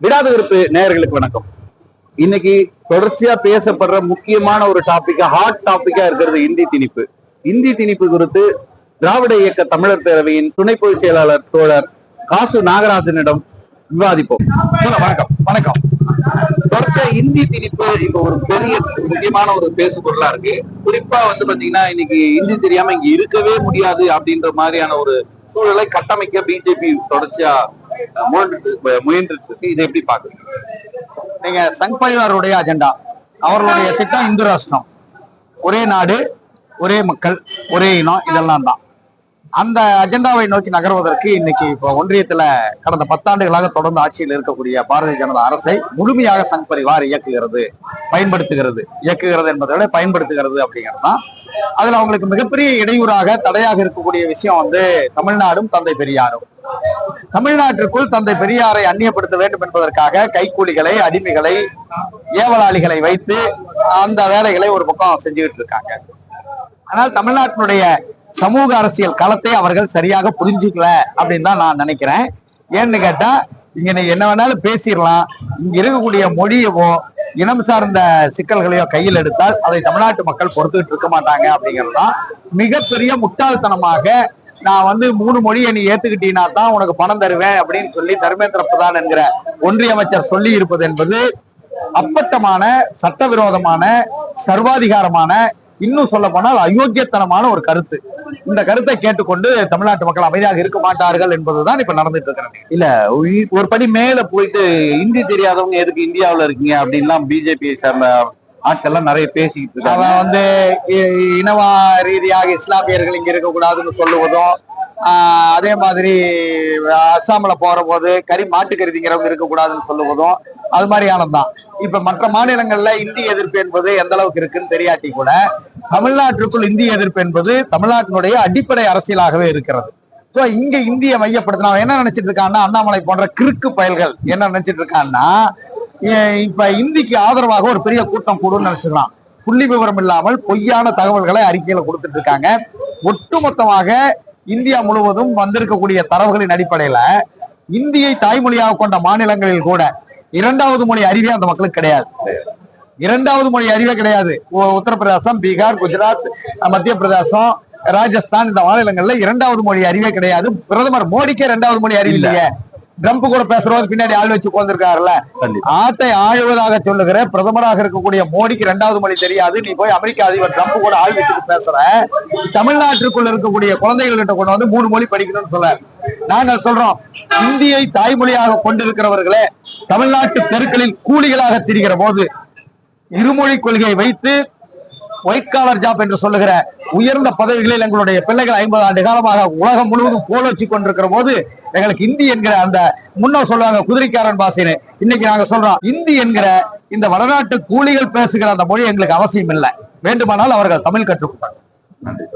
விடாத விருப்பு நேயர்களுக்கு வணக்கம். இன்னைக்கு தொடர்ச்சியா பேசப்படுற முக்கியமான ஒரு டாபிக்கா ஹாட் டாபிக்கா இருக்கிறது இந்தி திணிப்பு. இந்தி திணிப்பு குறித்து திராவிட இயக்க தமிழர் பேரவையின் துணை பொதுச் செயலாளர் தோழர் காசு நாகராஜனிடம் விவாதிப்போம். வணக்கம். வணக்கம். தொடர்ச்சியா இந்தி திணிப்பு இப்ப ஒரு பெரிய முக்கியமான ஒரு பேசு பொருளா இருக்கு. குறிப்பா வந்து பாத்தீங்கன்னா இன்னைக்கு இந்தி தெரியாம இங்க இருக்கவே முடியாது அப்படின்ற மாதிரியான ஒரு சூழலை கட்டமைக்க பிஜேபி தொடர்ச்சியா முயன்றிருக்கு இதை எப்படி பாக்குறீங்க நீங்க சங் பரிவாருடைய அஜெண்டா அவர்களுடைய திட்டம் இந்து ராஷ்டிரம். ஒரே நாடு ஒரே மக்கள் ஒரே இனம் இதெல்லாம் தான். அந்த அஜெண்டாவை நோக்கி நகர்வதற்கு இன்னைக்கு இப்போ ஒன்றியத்துல கடந்த பத்தாண்டுகளாக தொடர்ந்து ஆட்சியில் இருக்கக்கூடிய பாரதிய ஜனதா அரசை முழுமையாக சங் பரிவார் இயக்குகிறது பயன்படுத்துகிறது. இயக்குகிறது என்பதை விட பயன்படுத்துகிறது அப்படிங்கிறது தான். அதுல அவங்களுக்கு மிகப்பெரிய இடையூறாக தடையாக இருக்கக்கூடிய விஷயம் வந்து தமிழ்நாடும் தந்தை பெரியாரும். தமிழ்நாட்டிற்குள் தந்தை பெரியாரை அந்நியப்படுத்த வேண்டும் என்பதற்காக கைக்கூலிகளை அடிமைகளை ஏவலாளிகளை வைத்து அந்த வேலைகளை ஒரு பக்கம் செஞ்சுக்கிட்டு இருக்காங்க. ஆனால் தமிழ்நாட்டினுடைய சமூக அரசியல் களத்தை அவர்கள் சரியாக புரிஞ்சுக்கல அப்படின்னு தான் நான் நினைக்கிறேன். ஏன்னு கேட்டா இங்க என்ன வேணாலும் பேசிடலாம். இங்க இருக்கக்கூடிய மொழியவோ இனம் சார்ந்த சிக்கல்களையோ கையில் எடுத்தால் அதை தமிழ்நாட்டு மக்கள் பொறுத்துக்கிட்டு இருக்க மாட்டாங்க அப்படிங்கிறது தான் மிகப்பெரிய முட்டாள்தனமாக நான் வந்து மூணு மொழியை நீ ஏத்துக்கிட்டீங்கன்னா தான் உனக்கு பணம் தருவேன் அப்படின்னு சொல்லி தர்மேந்திர பிரதான் என்கிற ஒன்றிய அமைச்சர் சொல்லி இருப்பது என்பது அப்பட்டமான சட்டவிரோதமான சர்வாதிகாரமான இன்னும் சொல்ல போனால் அயோக்கியத்தனமான ஒரு கருத்து. இந்த கருத்தை கேட்டுக்கொண்டு தமிழ்நாட்டு மக்கள் அமைதியாக இருக்க மாட்டார்கள் என்பதுதான் இப்ப நடந்துட்டு இருக்கிறாங்க இல்ல ஒரு படி மேல போயிட்டு இந்தி தெரியாதவங்க எதுக்கு இந்தியாவில் இருக்கீங்க அப்படின்லாம் பிஜேபியை சார்ந்த ஆட்கள்லாம் நிறைய பேசிக்கிட்டு இருக்காங்க. அவன் வந்து இனவ இனவா ரீதியாக இஸ்லாமியர்கள் இங்க இருக்கக்கூடாதுன்னு சொல்லுவதும் ஆஹ் அதே மாதிரி அஸ்ஸாம்ல போற போது கறி மாட்டுக்கறிதிங்கிறவங்க இருக்கக்கூடாதுன்னு சொல்லுவதும் அது மாதிரியானதுதான் இப்ப மற்ற மாநிலங்கள்ல இந்தி எதிர்ப்பு என்பது எந்த அளவுக்கு இருக்குன்னு தெரியாட்டி கூட தமிழ்நாட்டிற்குள் இந்தி எதிர்ப்பு என்பது தமிழ்நாட்டினுடைய அடிப்படை அரசியலாகவே இருக்கிறது. சோ இங்க இந்திய மையப்படுத்தினா அவன் என்ன நினைச்சிட்டு இருக்கான்னா அண்ணாமலை போன்ற கிறுக்கு பயல்கள் என்ன நினைச்சிட்டு இருக்கான்னா இப்ப இந்திக்கு ஆதரவாக ஒரு பெரிய கூட்டம் கூடும்னு நினைச்சுக்கலாம். புள்ளி விவரம் இல்லாமல் பொய்யான தகவல்களை அறிக்கையில கொடுத்துட்டு இருக்காங்க. ஒட்டுமொத்தமாக இந்தியா முழுவதும் வந்திருக்கக்கூடிய தரவுகளின் அடிப்படையில இந்தியை தாய்மொழியாக கொண்ட மாநிலங்களில் கூட இரண்டாவது மொழி அறிவே அந்த மக்களுக்கு கிடையாது. இரண்டாவது மொழி அறிவே கிடையாது. உத்தரப்பிரதேசம் பீகார் குஜராத் மத்திய பிரதேசம் ராஜஸ்தான் இந்த மாநிலங்கள்ல இரண்டாவது மொழி அறிவே கிடையாது. பிரதமர் மோடிக்கே இரண்டாவது மொழி அறிவு இல்லையே. ட்ரம்ப் கூட பேசுறவர் பின்னாடி ஆள் வச்சு உட்கார்ந்துருக்காருல்ல? கண்டிப்பா. ஆட்டை ஆழுவதாக சொல்லுகிற பிரதமராக இருக்கக்கூடிய மோடிக்கு இரண்டாவது மொழி தெரியாது. நீ போய் அமெரிக்க அதிபர் ட்ரம்ப் கூட ஆள் வச்சுட்டு பேசுற தமிழ்நாட்டிற்குள்ள இருக்கக்கூடிய குழந்தைகள் கிட்ட கொண்டு வந்து மூணு மொழி படிக்கணும்னு சொல்ல நாங்கள் சொல்றோம் இந்தியை தாய்மொழியாக கொண்டிருக்கிறவர்களே தமிழ்நாட்டு தெருக்களில் கூலிகளாக திரிகிற போது இருமொழி கொள்கையை வைத்து ஒயிட் காலர் ஜாப் என்று சொல்லுகிற உயர்ந்த பதவிகளில் எங்களுடைய பிள்ளைகள் ஐம்பது ஆண்டு காலமாக உலகம் முழுவதும் போலோச்சி கொண்டிருக்கிற போது எங்களுக்கு இந்தி என்கிற அந்த முன்னோர் சொல்லுவாங்க குதிரைக்காரன் பாசைன்னு இன்னைக்கு நாங்க சொல்றோம் இந்தி என்கிற இந்த வடநாட்டு கூலிகள் பேசுகிற அந்த மொழி எங்களுக்கு அவசியம் இல்லை வேண்டுமானால் அவர்கள் தமிழ் கற்றுக்கொண்டார் நன்றி